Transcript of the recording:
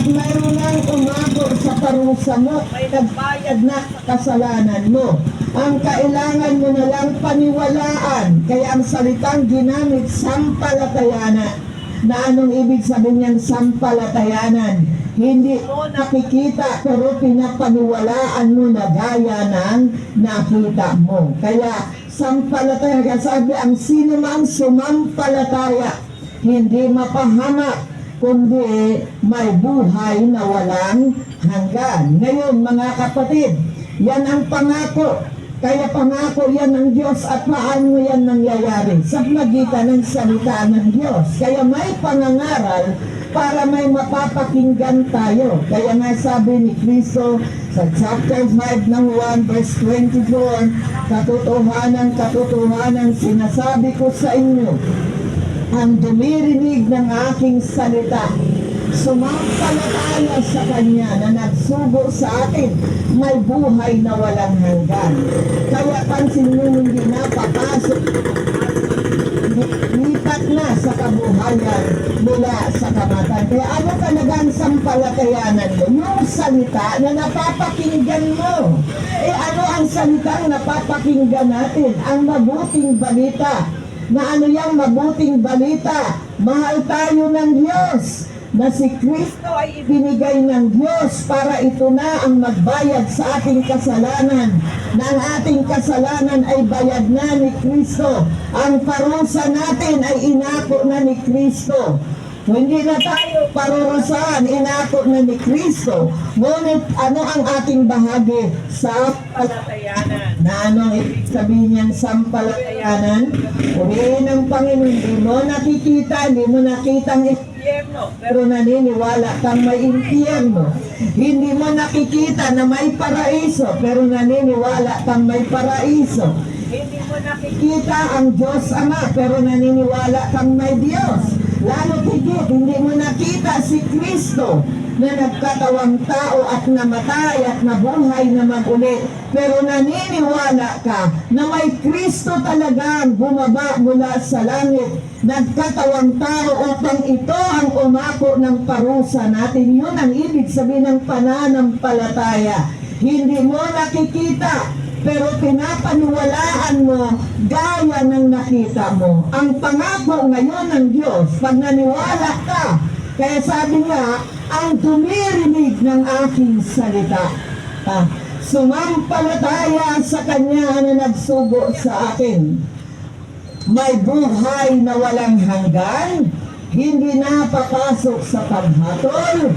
At mayroon nang umago sa parusa mo, nagbayad na sa kasalanan mo. Ang kailangan mo na lang paniwalaan, kaya ang salitang ginamit, sampalatayanan. Na anong ibig sabihin niyang sampalatayanan? Hindi mo nakikita pero pinapaniwalaan mo na gaya ng nakita mo. Kaya sampalataya, sabi ang sino mang sumampalataya, hindi mapahamak, kundi may buhay na walang hanggan. Ngayon mga kapatid, yan ang pangako. Kaya pangako yan ng Diyos at paano yan nangyayari? Sa magitan ng salita ng Diyos. Kaya may pangangaral para may mapapakinggan tayo. Kaya nga sabi ni Kristo sa chapter 5 ng 1 verse 24, katotohanan, katotohanan, sinasabi ko sa inyo, ang dumirinig ng aking salita, sumampalataya sa Kanya na nagsugo sa atin, may buhay na walang hanggan. Kaya pansin nyo hindi na papasok, lipat na sa kabuhayan mula sa kamatan. Kaya ano talagang sampalatayanan mo? Yung salita na napapakinggan mo. Eh ano ang salitang napapakinggan natin? Ang mabuting balita na ano yung mabuting balita. Mahal tayo ng Diyos na si Kristo ay ibinigay ng Diyos para ito na ang magbayad sa ating kasalanan. Na ang ating kasalanan ay bayad na ni Kristo. Ang parusa natin ay inako na ni Kristo. Hindi na tayo parurusahan, inako na ni Kristo. Ngunit ano ang ating bahagi sa palatayanan? Na ano sabihin niyang sampalatayanan? Uriin ng Panginoon, hindi mo nakikita, hindi mo nakita ang pero naniniwala kang may impyerno. Hindi mo nakikita na may paraiso, pero naniniwala kang may paraiso. Hindi mo nakikita ang Diyos Ama, pero naniniwala kang may Diyos. Lalo higit, hindi mo nakita si Kristo na nagkatawang tao at namatay at nabuhay na magulit. Pero naniniwala ka na may Kristo talagang bumaba mula sa langit, nagkatawang tao upang ito ang umako ng parusa natin. Yun ang ibig sabihin ng pananampalataya. Hindi mo nakikita, pero pinapaniwalaan mo gaya ng nakita mo. Ang pangako ngayon ng Diyos, pag naniwala ka, kaya sabi nga, ang dumirinig ng aking salita. Ah, sumampalataya sa Kanya na nagsugo sa akin. May buhay na walang hanggan, hindi na papasok sa paghatol,